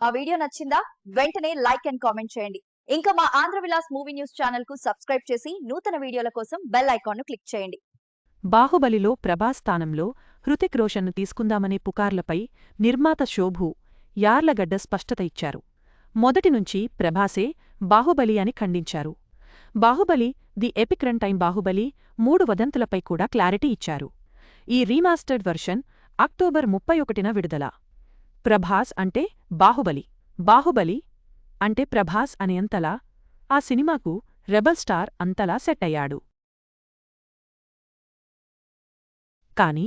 ఆ వీడియో నచ్చిందా? వెంటనే లైక్ అండ్ కామెంట్ చేయండి. ఇంకా మా ఆంధ్ర విలాస్ మూవీ న్యూస్ ఛానల్కు సబ్స్క్రైబ్ చేసి నూతన వీడియోల కోసం బెల్ ఐకాన్ను క్లిక్ చేయండి. బాహుబలిలో ప్రభాస్ స్థానంలో హృతిక్ రోషన్ను తీసుకుందామనే పుకార్లపై నిర్మాత శోభు యార్లగడ్డ స్పష్టత ఇచ్చారు. మొదటి నుంచి ప్రభాసే బాహుబలి అని ఖండించారు. Baahubali the epic run time Baahubali మూడు వదంతులపై కూడా క్లారిటీ ఇచ్చారు. ఈ రీమాస్టర్డ్ వర్షన్ అక్టోబర్ ముప్పై ఒకటిన విడుదల. ప్రభాస్ అంటే బాహుబలి. బాహుబలి అంటే ప్రభాస్ అనేంతలా ఆ సినిమాకు రెబల్ స్టార్ అంతలా సెట్ అయ్యాడు. కాని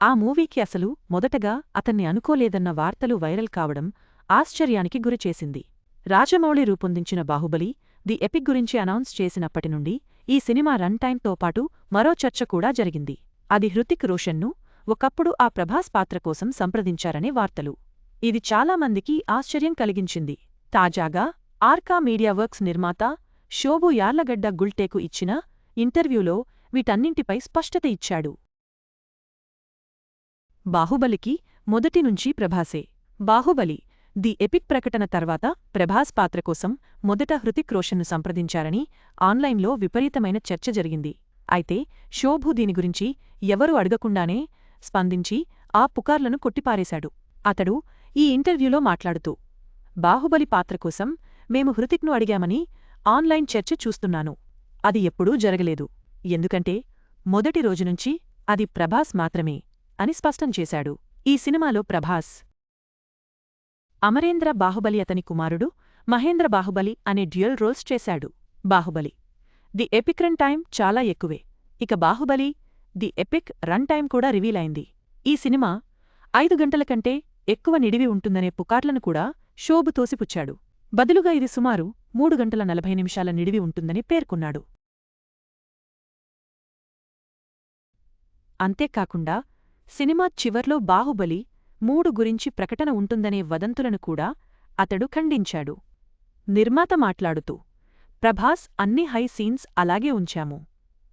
ఆ మూవీకి అసలు మొదటగా అతన్ని అనుకోలేదన్న వార్తలు వైరల్ కావడం ఆశ్చర్యానికి గురిచేసింది రాజమౌళి రూపొందించిన బాహుబలి ది ఎపిక్ గురించి అనౌన్స్ చేసినప్పటి నుండి ఈ సినిమా రన్ టైంతో పాటు మరో చర్చ కూడా జరిగింది. అది హృతిక్ రోషన్ను ఒకప్పుడు ఆ ప్రభాస్ పాత్ర కోసం సంప్రదించారనే వార్తలు. ఇది చాలామందికి ఆశ్చర్యం కలిగించింది. తాజాగా ఆర్కా మీడియా వర్క్స్ నిర్మాత షోబు యార్లగడ్డ గుల్టేకు ఇచ్చిన ఇంటర్వ్యూలో వీటన్నింటిపై స్పష్టత ఇచ్చాడు. బాహుబలికి మొదటి నుంచి ప్రభాసే. బాహుబలి ది ఎపిక్ ప్రకటన తర్వాత ప్రభాస్ పాత్ర కోసం మొదట హృతిక్ రోషన్ను సంప్రదించారని ఆన్లైన్లో విపరీతమైన చర్చ జరిగింది. అయితే శోభు దీని గురించి ఎవరూ అడగకుండానే స్పందించి ఆ పుకార్లను కొట్టిపారేశాడు. అతడు ఈ ఇంటర్వ్యూలో మాట్లాడుతూ బాహుబలి పాత్ర కోసం మేము హృతిక్ను అడిగామని ఆన్లైన్ చర్చ చూస్తున్నాను. అది ఎప్పుడూ జరగలేదు. ఎందుకంటే మొదటి రోజునుంచి అది ప్రభాస్ మాత్రమే అని స్పష్టం చేశాడు. ఈ సినిమాలో ప్రభాస్ అమరేంద్ర బాహుబలి అతని కుమారుడు మహేంద్ర బాహుబలి అనే డ్యూయల్ రోల్స్ చేశాడు. Baahubali the epic run time చాలా ఎక్కువే. ఇక Baahubali the epic run time కూడా రివీల్ అయింది. ఈ సినిమా ఐదు గంటల కంటే ఎక్కువ నిడివి ఉంటుందనే పుకార్లను కూడా షోబు తోసిపుచ్చాడు. బదులుగా ఇది సుమారు మూడు గంటల నలభై నిమిషాల నిడివి ఉంటుందని పేర్కొన్నాడు. అంతేకాకుండా సినిమా చివర్లో బాహుబలి మూడు గురించి ప్రకటన ఉంటుందనే వదంతులను కూడా అతడు ఖండించాడు. నిర్మాత మాట్లాడుతూ ప్రభాస్ అన్ని హై సీన్స్ అలాగే ఉంచాము.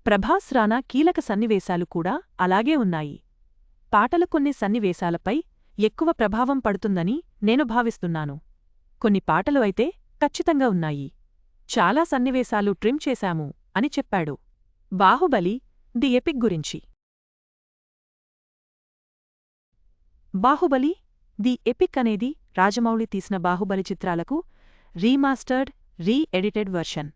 ప్రభాస్ రానా కీలక సన్నివేశాలు కూడా అలాగే ఉన్నాయి. పాటలు కొన్ని సన్నివేశాలపై ఎక్కువ ప్రభావం పడుతుందని నేను భావిస్తున్నాను. కొన్ని పాటలు అయితే ఖచ్చితంగా ఉన్నాయి. చాలా సన్నివేశాలు ట్రిమ్ చేశాము అని చెప్పాడు. బాహుబలి ది ఎపిక్ గురించి. బాహుబలి ది ఎపిక్ అనేది రాజమౌళి తీసిన బాహుబలి చిత్రాలకు రీమాస్టర్డ్ రీ ఎడిటెడ్ వర్షన్.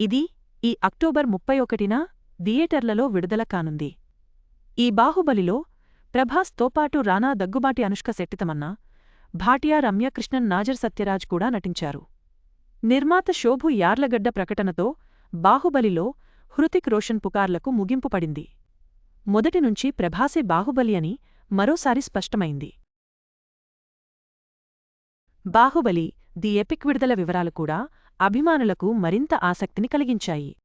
ఇది ఈ అక్టోబర్ ముప్పై ఒకటిన థియేటర్లలో విడుదల కానుంది. ఈ బాహుబలిలో ప్రభాస్తో పాటు రానా దగ్గుబాటి అనుష్క శెట్టితమన్నా భాటియా రమ్యకృష్ణన్ నాజర్ సత్యరాజ్ కూడా నటించారు. నిర్మాత శోభు యార్లగడ్డ ప్రకటనతో బాహుబలిలో హృతిక్ రోషన్ పుకార్లకు ముగింపు పడింది. మొదటి నుంచి ప్రభాసే బాహుబలి అని మరోసారి స్పష్టమైంది. బాహుబలి ది ఎపిక్ విడుదల వివరాలు కూడా అభిమానులకు మరింత ఆసక్తిని కలిగించాయి.